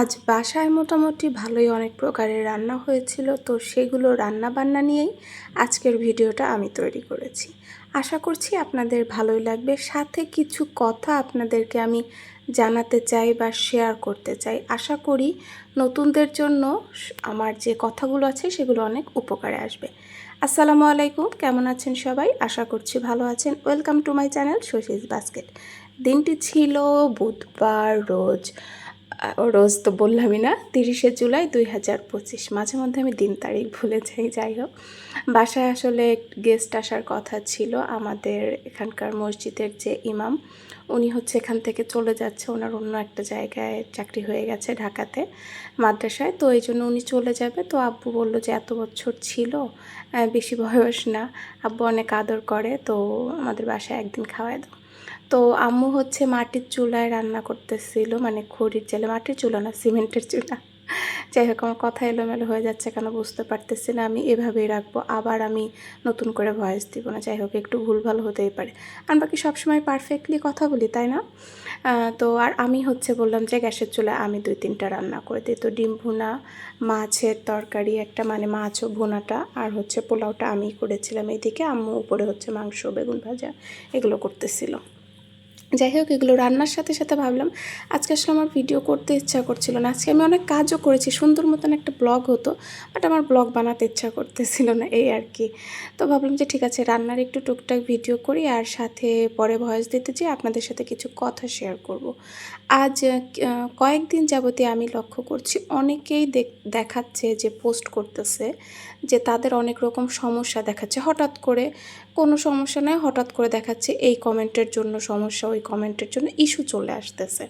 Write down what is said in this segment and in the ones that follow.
আজ বাসায় মোটামুটি ভালোই অনেক প্রকারের রান্না হয়েছিল, তো সেগুলো রান্না বান্না নিয়েই আজকের ভিডিওটা আমি তৈরি করেছি। আশা করছি আপনাদের ভালোই লাগবে। সাথে কিছু কথা আপনাদেরকে আমি জানাতে চাই বা শেয়ার করতে চাই। আশা করি নতুনদের জন্য আমার যে কথাগুলো আছে সেগুলো অনেক উপকারে আসবে। আসসালামু আলাইকুম, কেমন আছেন সবাই? আশা করছি ভালো আছেন। ওয়েলকাম টু মাই চ্যানেল শশীষ বাস্কেট দিনটি ছিল বুধবার, রোজ রোজ তো বললামই না, তিরিশে জুলাই দুই হাজার পঁচিশ। মাঝে মধ্যে আমি দিন তারিখ ভুলে যাই যাই হোক। বাসায় আসলে গেস্ট আসার কথা ছিল আমাদের এখানকার মসজিদের যে ইমাম, উনি হচ্ছে এখান থেকে চলে যাচ্ছে, ওনার অন্য একটা জায়গায় চাকরি হয়ে গেছে ঢাকাতে, মাদ্রাসায়। তো এই জন্য উনি চলে যাবে। তো আব্বু বলল যে, এত বছর ছিল বেশি বয়স না। আব্বু অনেক আদর করে, তো আমাদের বাসায় একদিন খাওয়ায় দাও। তো আম্মু হচ্ছে মাটির চুলায় রান্না করতেছিল মানে খড়ির চালে, মাটির চুলা না, সিমেন্টের চুলা। যাই হোক, আমার কথা এলোমেলো হয়ে যাচ্ছে কেন বুঝতে পারতেছি না, আমি এভাবেই রাখব, আবার আমি নতুন করে ভয়েস দিব না। যাই হোক, একটু ভুলভাল হতেই পারে। আর বাকি সবসময় পারফেক্টলি কথা বলি, তাই না? তো আর আমি হচ্ছে বললাম যে, গ্যাসের চুলায় আমি দুই তিনটা রান্না করে দিই। তো ডিম ভুনা, মাছের তরকারি একটা মানে মাছ ও ভুনাটা, আর হচ্ছে পোলাওটা আমি করেছিলাম। এইদিকে আম্মু উপরে হচ্ছে মাংস, বেগুন ভাজা, এগুলো করতেছিল। যাই হোক, এগুলো রান্নার সাথে সাথে ভাবলাম, আজকে আসলে আমার ভিডিও করতে ইচ্ছা করছিল না। আজকে আমি অনেক কাজও করেছি, সুন্দর মতন একটা ব্লগ হতো বাট আমার ব্লগ বানাতে ইচ্ছা করতেছিল না, এই আর কি। তো ভাবলাম যে ঠিক আছে, রান্নার একটু টুকটাক ভিডিও করি, আর সাথে পরে ভয়েস দিতে যেয়ে আপনাদের সাথে কিছু কথা শেয়ার করব। আজ কয়েকদিন যাবতীয় আমি লক্ষ্য করছি, অনেকেই দেখ- দেখাচ্ছে যে পোস্ট করতেছে, যে তাদের অনেক রকম সমস্যা দেখাচ্ছে। হঠাৎ করে কোনো সমস্যা নয় হঠাৎ করে দেখাচ্ছে এই কমেন্টের জন্য সমস্যা ওই কমেন্টের জন্য ইস্যু চলে আসতেছে।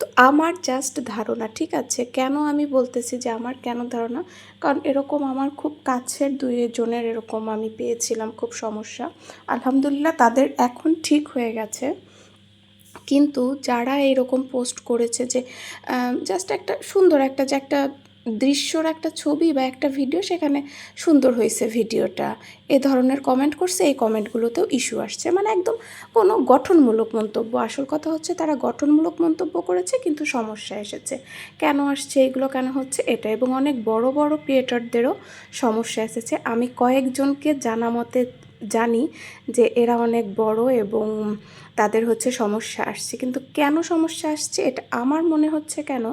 তো আমার জাস্ট ধারণা, ঠিক আছে? কেন আমি বলতেছি যে আমার কেন ধারণা? কারণ এরকম আমার খুব কাছের দুই জনের এরকম আমি পেয়েছিলাম খুব সমস্যা। আলহামদুলিল্লাহ তাদের এখন ঠিক হয়ে গেছে। কিন্তু যারা এরকম পোস্ট করেছে যে জাস্ট একটা সুন্দর একটা যে একটা দৃশ্যর একটা ছবি বা একটা ভিডিও সেখানে সুন্দর হয়েছে ভিডিওটা। এ ধরনের কমেন্ট করছে, এই কমেন্টগুলোতেও ইস্যু আসছে। মানে একদম কোনো গঠনমূলক মন্তব্য। আসল কথা হচ্ছে তারা গঠনমূলক মন্তব্য করেছে, কিন্তু সমস্যা এসেছে। কেন আসছে, এগুলো কেন হচ্ছে, এটা এবং অনেক বড় বড় ক্রিয়েটরদেরও সমস্যা এসেছে। আমি কয়েকজনকে জানা মতে জানি যে এরা অনেক বড় এবং তাদের হচ্ছে সমস্যা আসছে। কিন্তু কেন সমস্যা আসছে এটা আমার মনে হচ্ছে কেন?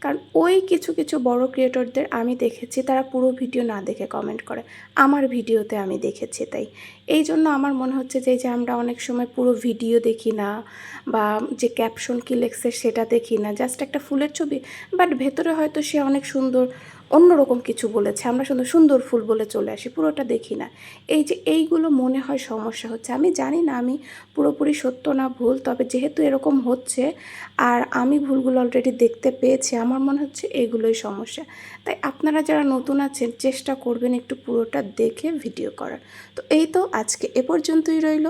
কারণ ওই কিছু কিছু বড় ক্রিয়েটরদের আমি দেখেছি, তারা পুরো ভিডিও না দেখে কমেন্ট করে। আমার ভিডিওতে আমি দেখেছি তাই। এই জন্য আমার মনে হচ্ছে যে যে আমরা অনেক সময় পুরো ভিডিও দেখি না বা যে ক্যাপশন কী লেখছে সেটা দেখি না জাস্ট একটা ফুলের ছবি। বাট ভেতরে হয়তো সে অনেক সুন্দর অন্যরকম কিছু বলেছে, আমরা সুন্দর সুন্দর ফুল বলে চলে আসি, পুরোটা দেখি না। এই যে এইগুলো মনে হয় সমস্যা হচ্ছে। আমি জানি না আমি পুরোপুরি সত্য না ভুল, তবে যেহেতু এরকম হচ্ছে আর আমি ভুলগুলো অলরেডি দেখতে পেয়েছি, আমার মনে হচ্ছে এগুলোই সমস্যা। তাই আপনারা যারা নতুন আছেন, চেষ্টা করবেন একটু পুরোটা দেখে ভিডিও করার। তো এই তো আজকে এ পর্যন্তই রইল।